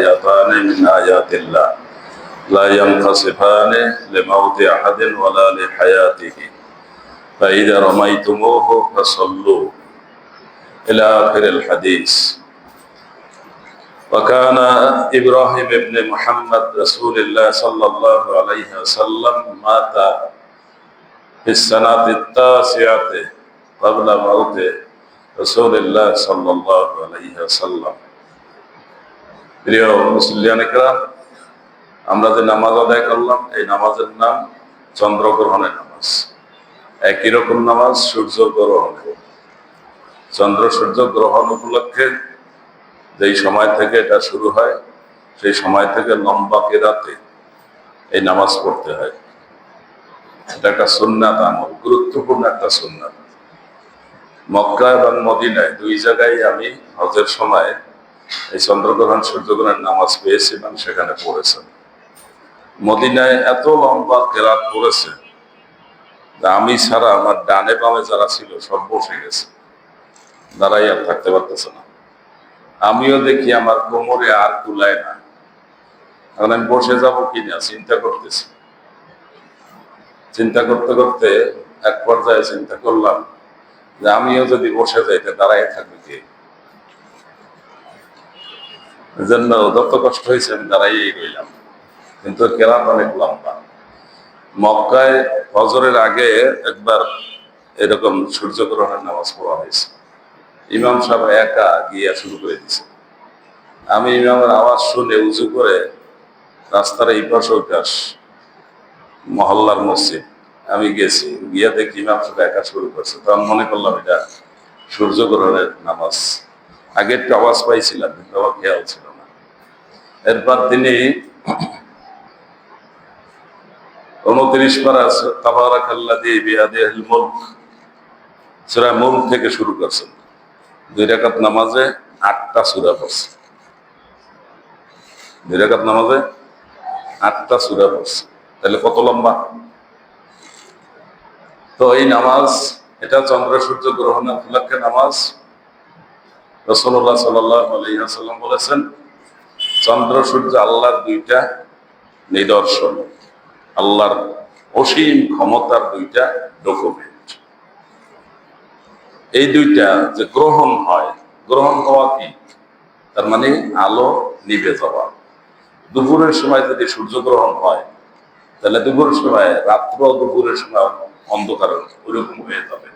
آياتان من آيات الله. لا ينقصفان لموت أحد ولا لحياته. فإذا رميتموه فصلوا. إلى آخر الحديث. وكان إبراهيم بن محمد رسول الله صلى الله عليه وسلم مات في السنة التاسعة قبل موت رسول الله صلى الله عليه وسلم. প্রিয় আমরা যে নামাজ আদায় করলাম, এই নামাজের নাম চন্দ্রগ্রহণের নামাজ। একই রকম নামাজ সূর্য গ্রহণের চন্দ্র সূর্য গ্রহণ উপলক্ষে যেই সময় থেকে এটা শুরু হয়, সেই সময় থেকে লম্বা কেরাতে এই নামাজ পড়তে হয়। এটা একটা সুন্নাত আমল, গুরুত্বপূর্ণ একটা সুন্নাত। মক্কা এবং মদিনায় দুই জায়গায় আমি হজের সময় এই চন্দ্রগ্রহণ, সূর্যগ্রহণের নামাজ পেয়েছি এবং সেখানে পড়েছেন মদিনায় এত লম্বা কেরাত পড়েছে আমি ছাড়া আমার ডানে বামে যারা ছিল সব বসে গেছে। দাঁড়াই আর থাকতে পারতেছে না। আমিও দেখি আমার কোমরে আর কুলায় না। এখন আমি বসে যাব কিনা চিন্তা করতেছি। চিন্তা করতে করতে এক পর্যায়ে চিন্তা করলাম যে আমিও যদি বসে যাইতে দাঁড়াই থাকবে কে? জন্য যত কষ্ট হয়েছে আমি দাঁড়াইয়েই রইলাম। কিন্তু কেরাত অনেক লম্বা। মক্কায় ফজরের আগে একবার এরকম সূর্যগ্রহণের নামাজ পড়া হয়েছে। ইমাম সাহেব একা গিয়ে শুরু করে দিছে। আমি ইমামের আওয়াজ শুনে উঁচু করে রাস্তার এই পাশ মহল্লার মসজিদ। আমি গেছি। গিয়ে দেখি ইমাম সাহেব একা শুরু করছে। তখন মনে করলাম এটা সূর্যগ্রহণের নামাজ। আগে একটু আওয়াজ পাইছিলাম, কিন্তু আমার খেয়াল ছিল না। এরপর তিনি উনত্রিশ পারা মুল্ক থেকে শুরু করছেন দুই রাকাত নামাজে আটটা সুরা পড়ছে। দুই রাকাত নামাজে আটটা সুরা পড়ছে। তাহলে কত লম্বা? তো এই নামাজ, এটা চন্দ্র সূর্য গ্রহণের উপলক্ষে নামাজ রসল্লাহ সাল্লাম বলেছেন, চন্দ্র, সূর্য, আল্লাহর দুইটা নিদর্শন। আল্লাহর অসীম ক্ষমতার দুইটা ডকুমেন্ট এই দুইটা যে গ্রহণ হয়, গ্রহণ হওয়া কি? তার মানে আলো নিভে যাওয়া। দুপুরের সময় যদি সূর্যগ্রহণ হয়, তাহলে দুপুরের সময় রাত্র দুপুরের সময় অন্ধকার ওইরকম হয়ে যাবে।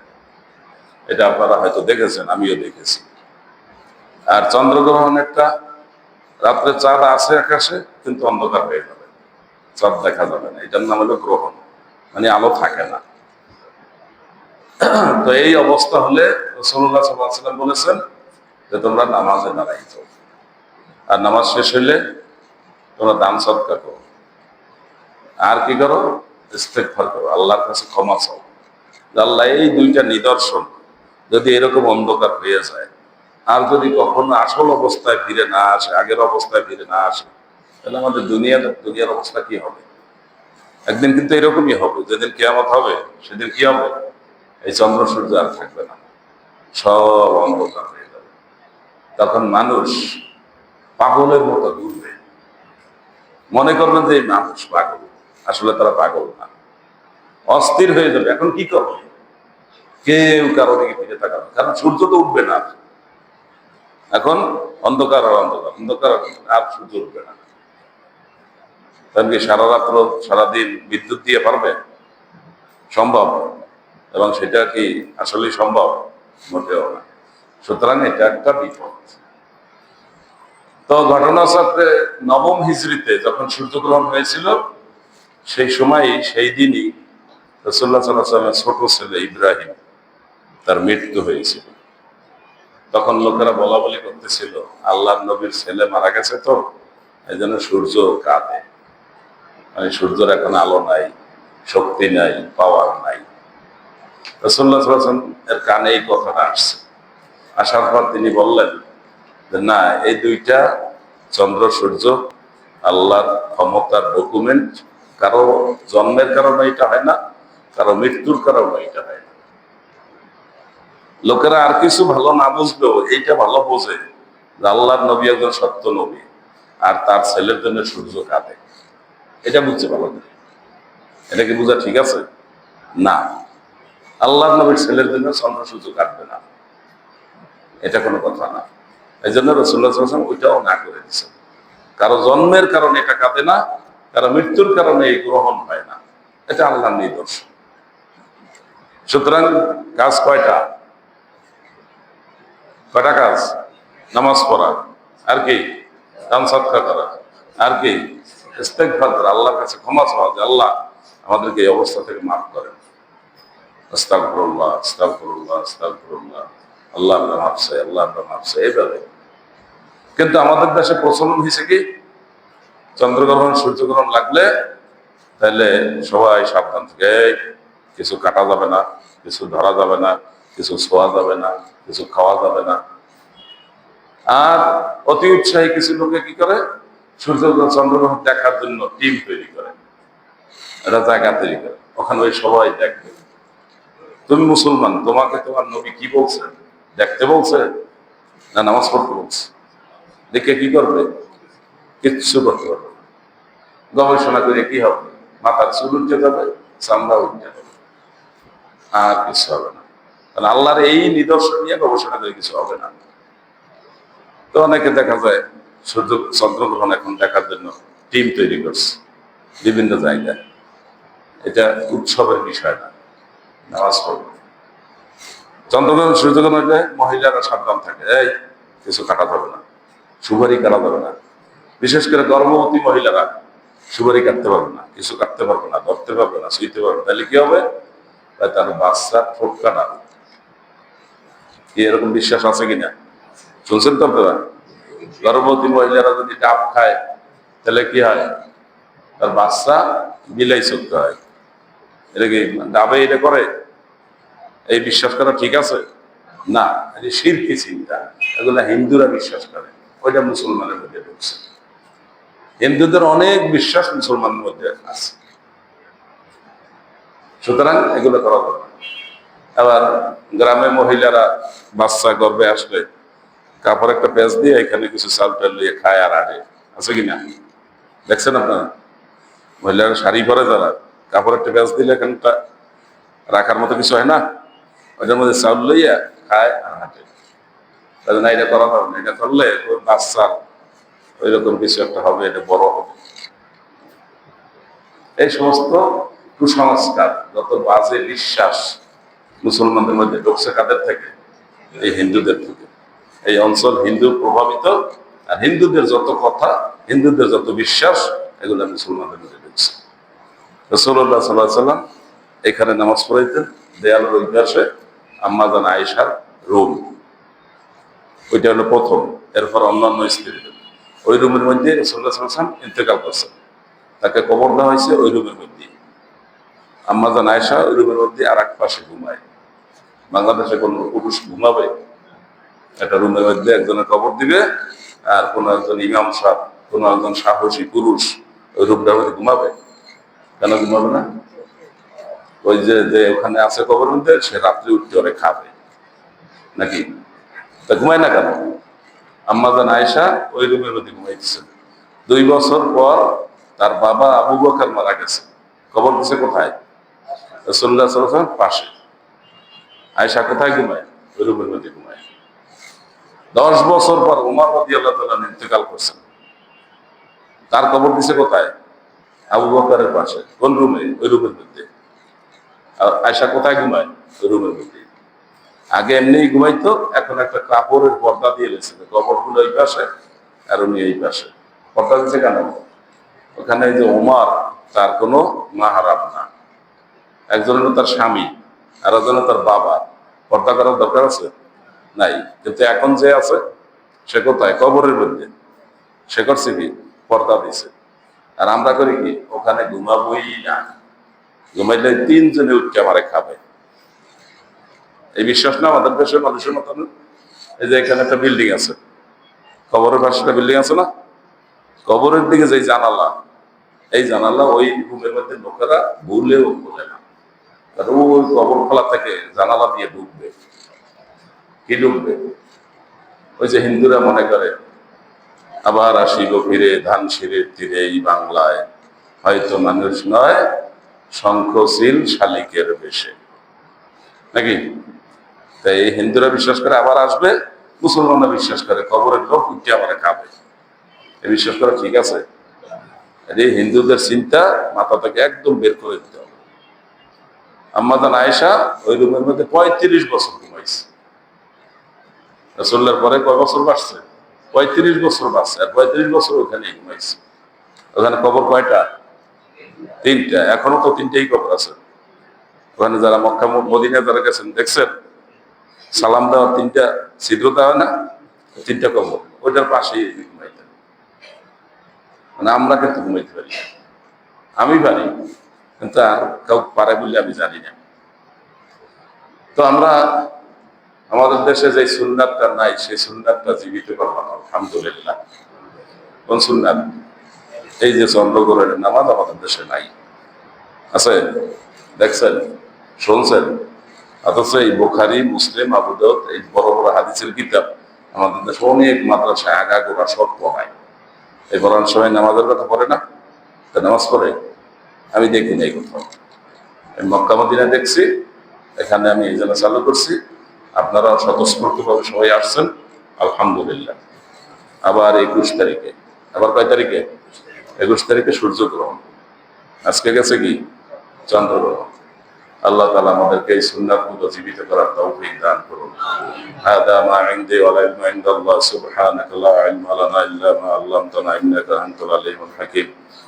এটা আপনারা হয়তো দেখেছেন, আমিও দেখেছি। আর চন্দ্রগ্রহণেরটা রাত্রে চাঁদ আছে আকাশে, কিন্তু অন্ধকার হয়ে যাবে। চাঁদ দেখা যাবে না, এটার নাম হলো গ্রহণ। মানে আলো থাকে না। তো এই অবস্থা হলে রসল্লাহ সাল্লাম বলেছেন যে তোমরা নামাজে দাঁড়াইছ আর নামাজ শেষ হইলে তোমরা দান সৎকার করো। আর কি করো? ইস্তেকফার করো, আল্লাহর কাছে ক্ষমা চাও। আল্লাহ, এই দুইটা নিদর্শন যদি এরকম অন্ধকার হয়ে যায় আর যদি কখনো আসল অবস্থায় ফিরে না আসে, আগের অবস্থায় ফিরে না আসে, তাহলে আমাদের দুনিয়ার দুনিয়ার অবস্থা কি হবে? একদিন কিন্তু এরকমই হবে, যেদিন কেয়ামত হবে, সেদিন কি হবে? এই চন্দ্র সূর্য আর থাকবে না। সব অন্ধকার হয়ে যাবে। তখন মানুষ পাগলের মতো ঘুরবে। মনে করবেন যে মানুষ পাগল। আসলে তারা পাগল না। অস্থির হয়ে যাবে। এখন কি করবে? কেউ কারও দিকে ফিরে তাকাবে কারণ সূর্য তো উঠবে না। এখন অন্ধকার আর অন্ধকার। অন্ধকার আর সূর্য উঠবে না। তাহলে কি সারা রাত্র সারাদিন বিদ্যুৎ দিয়ে পারবে? সম্ভব। এবং সেটা কি আসলে সম্ভব? মোটেও না। সুতরাং এটা একটা বিপদ। তো ঘটনা চক্রে নবম হিজড়িতে যখন সূর্যগ্রহণ হয়েছিল, সেই সময়, সেই দিনই রসুল্লাহ সাল্লাহ ছোট ছেলে ইব্রাহিম তার মৃত্যু হয়েছিল। তখন লোকেরা বলা বলি করতেছিল আল্লাহ নবীর ছেলে মারা গেছে তো এই জন্য সূর্য কাঁদে। মানে সূর্যের এখন আলো নাই, শক্তি নাই পাওয়ার নাই। এর কানে এই কথাটা আসছে। আসার পর তিনি বললেন যে, না, এই দুইটা চন্দ্র, সূর্য, আল্লাহর ক্ষমতার ডকুমেন্ট কারও জন্মের কারণে এটা হয় না, কারও মৃত্যুর কারণে এটা হয় না। লোকেরা আর কিছু ভালো না বুঝলেও এইটা ভালো বোঝে যে আল্লাহর নবী একজন সত্য নবী আর তার ছেলের জন্য সূর্য কাঁদে। এটা বুঝতে পারল না। এটা কি বোঝা ঠিক আছে? না। আল্লাহ নবীর ছেলের জন্য চন্দ্র সূর্য কাটবে না। এটা কোনো কথা না। এই জন্য রসুল্লাহ ওইটাও না করে দিচ্ছে কারও জন্মের কারণে এটা কাঁদে না, কারও মৃত্যুর কারণে এই গ্রহণ হয় না। এটা আল্লাহর নিদর্শন। সুতরাং কাজ কয়টা? কয়টা কাজ? নামাজ পড়া। আর কি? দান সৎকার করা। আর কি? আল্লাহর কাছে ক্ষমা চাওয়া যে আল্লাহ আমাদেরকে এই অবস্থা থেকে মাফ করেন আস্তাগফিরুল্লাহ আস্তাগফিরুল্লাহ আল্লাহ আমরা আল্লাহ আমরা এইভাবে। কিন্তু আমাদের দেশে প্রচলন হয়েছে কি? চন্দ্রগ্রহণ, সূর্যগ্রহণ লাগলে তাহলে সবাই সাবধান থেকে কিছু কাটা যাবে না, কিছু ধরা যাবে না, কিছু ছোঁয়া যাবে না কিছু খাওয়া যাবে না। আর অতি উৎসাহী কিছু লোকে কি করে? সূর্য চন্দ্রগ্রহণ দেখার জন্য টিম তৈরি করে। একটা জায়গা তৈরি করে। ওখানে ওই সবাই দেখবে। তুমি মুসলমান, তোমাকে তোমার নবী কি বলছে? দেখতে বলছে না নামাজ পড়তে বলছে? দেখে কি করবে? কিচ্ছু করতে পারবে গবেষণা করে কি হবে? মাথার চুল উঠতে যাবে, চামড়া উঠতে যাবে। আর কিছু হবে না। কারণ আল্লাহর এই নিদর্শন নিয়ে গবেষণা করে কিছু হবে না। তো অনেকে দেখা যায়, সূর্য চন্দ্রগ্রহণ এখন দেখার জন্য টিম তৈরি করছে, বিভিন্ন জায়গায়। এটা উৎসবের বিষয় না, নামাজ পড়বে। চন্দ্রগ্রহণ, সূর্যগ্রহণ হইলে মহিলারা সাবধান থাকে, এই, কিছু কাটা যাবে না, সুপারি কাটা যাবে না। বিশেষ করে গর্ভবতী মহিলারা সুপারি কাটতে পারবে না, কিছু কাটতে পারবে না, ধরতে পারবে না, শুইতে পারবে না। তাহলে কি হবে? তার বাচ্চা ঠোঁট কাটা এরকম বিশ্বাস আছে কিনা? শুনছেন তো আপনারা? গর্ভবতী মহিলারা যদি ডাব খায়, তাহলে কি হয়? তার বাচ্চা বিলাই চলতে হয়। এটা কি ডাবে এটা করে? এই বিশ্বাস করা ঠিক আছে? না, এটা শিরকি চিন্তা। এগুলো হিন্দুরা বিশ্বাস করে। ওইটা মুসলমানের মধ্যে ঢুকছে। হিন্দুদের অনেক বিশ্বাস মুসলমানের মধ্যে আছে। সুতরাং এগুলো করা না। আবার গ্রামে মহিলারা বাচ্চা গর্বে আসলে কাপড় একটা পেঁচ দিয়ে এখানে কিছু চাল টাল দিয়ে খায় আর আটে আছে কি না? দেখছেন আপনারা? মহিলারা শাড়ি পরে যারা কাপড় একটা পেঁচ দিলে এখানটা রাখার মতো কিছু হয় না? ওইটার মধ্যে চাউল লইয়া খায় আর হাঁটে। তাহলে না, এটা করা যাবে না এটা করলে ওই বাচ্চার ওই রকম কিছু একটা হবে, এটা বড় হবে। এই সমস্ত কুসংস্কার, যত বাজে বিশ্বাস মুসলমানদের মধ্যে ঢুকছে কাদের থেকে? এই হিন্দুদের থেকে। এই অঞ্চল হিন্দু প্রভাবিত, আর হিন্দুদের যত কথা, হিন্দুদের যত বিশ্বাস, এগুলো মুসলমানদের মধ্যে ঢুকছে। সাল্লাহ সাল্লাম এখানে নামাজ পড়াইতেন, দেয়ালের পাশে আম্মাজান আয়েশার রুম। ওইটা হলো প্রথম, এরপর অন্যান্য স্ত্রীদের ওই রুমের মধ্যে রসুল্লাহ সাল্লাম ইন্তেকাল করছেন। তাকে কবর দেওয়া হয়েছে ওই রুমের মধ্যে। আম্মাজান ওই রুমের মধ্যে আর এক পাশে ঘুমায়। বাংলাদেশে কোন পুরুষ ঘুমাবে? একটা রুমের মধ্যে একজনের কবর দিবে আর কোন একজন ইমাম সাহ কোন একজন সাহসী পুরুষ ওই রুমটার মধ্যে ঘুমাবে? কেন ঘুমাবে না? ওই যে যে ওখানে আছে কবর মধ্যে, সে রাত্রে উঠতে ওরে খাবে। নাকি? তা ঘুমায় না কেন? আম্মাজান আয়েশা ওই রুমের মধ্যে ঘুমাইতেছেন দুই বছর পর তার বাবা আবু বকর মারা গেছে। কবর দিছে কোথায়? রসুল্লাহ সাল্লাম পাশে। আয়েশা কোথায় ঘুমায়? রুমের মধ্যে ঘুমায়। দশ বছর পর উমার রদি আল্লাহ তালা ইন্তেকাল করছেন। তার কবর দিছে কোথায়? আবু বকরের পাশে। কোন রুমে? ওই রুমের মধ্যে। আর আয়সা কোথায় ঘুমায়? ওই রুমের মধ্যে। আগে এমনি ঘুমাইতো, এখন একটা কাপড়ের পর্দা দিয়ে গেছে কবরগুলো এই পাশে আর উনি এই পাশে। পর্দা দিচ্ছে কেন? ওখানে যে ওমার তার কোনো মাহারাম না। একজন হলো তার স্বামী, আর একজন তার বাবা। পর্দা করার দরকার আছে? নাই। কিন্তু এখন যে আছে, সে কোথায়? কবরের মধ্যে। সে করছে কি পর্দা দিছে। আর আমরা করি কি? ওখানে ঘুমাবই না। ঘুমাইলে তিনজনে উঠকে আমারে খাবে। এই বিশ্বাস না আমাদের দেশের মানুষের মতন এই যে এখানে একটা বিল্ডিং আছে। কবরের পাশে একটা বিল্ডিং আছে না? কবরের দিকে যে জানালা, এই জানালা ওই রুমের মধ্যে লোকেরা ভুলেও বলে না। ওই কবর খোলা থেকে জানালা দিয়ে ঢুকবে কি ঢুকবে ওই যে হিন্দুরা মনে করে, আবার আসিব ফিরে ধান শিরের তীরে এই বাংলায়। হয়তো মানুষ নয়, শঙ্খশীল শালিকের বেশে। নাকি? তাই এই হিন্দুরা বিশ্বাস করে আবার আসবে, মুসলমানরা বিশ্বাস করে, কবরের লোক উঠে আবার খাবে। বিশ্বাস করা ঠিক আছে? হিন্দুদের চিন্তা মাথা থেকে একদম বের করে দিতে আম্মাদান আয়েশা ওই রুমের মধ্যে পঁয়ত্রিশ বছর ঘুমাইছে। রসল্লার পরে কয় বছর বাঁচছে? পঁয়ত্রিশ বছর বাঁচছে, আর পঁয়ত্রিশ বছর ওখানে ঘুমাইছে। ওখানে কবর কয়টা? তিনটা, এখনও তো তিনটেই কবর আছে। ওখানে যারা মক্কা মদিনা যারা গেছেন, দেখছেন? সালাম দেওয়ার তিনটা, ছিদ্র দেওয়া না? তিনটা কবর, ওইটার পাশেই ঘুমাইতেন মানে আমরা কিন্তু ঘুমাইতে পারি আমি পারি। কিন্তু আর কেউ পারে বলে আমি জানি না। তো আমরা আমাদের দেশে যে সুন্নাতটা নাই, সেই সুন্নাতটা জীবিত করলাম, আলহামদুলিল্লাহ। কোন সুন্নাত? এই যে চন্দ্রগ্রহের নামাজ আমাদের দেশে নাই। আছে? দেখছেন? শুনছেন? অথচ এই বোখারি, মুসলিম আবুদত এই বড় বড় হাদিসের কিতাব আমাদের দেশে অনেক মাদ্রাসায় আগা গোড়া সব পড়ায় এই বরান সময় নামাজের কথা পড়ে না? নামাজ পড়ে? আমি দেখি নাই কোথাও আমি মক্কা মদিনা দেখছি এখানে আমি এই জন্য চালু করছি আপনারা স্বতঃস্ফূর্তভাবে সবাই আসছেন আলহামদুলিল্লাহ আবার একুশ তারিখে আবার কয় তারিখে একুশ তারিখে সূর্যগ্রহণ আজকে গেছে কি চন্দ্রগ্রহণ আল্লাহ তালা আমাদেরকে এই সুন্নাত গুলো জীবিত করার তৌফিক দান করুন هذا ما عندي والعلم عند الله سبحانك لا علم لنا إلا ما علمتنا إنك أنت العليم الحكيم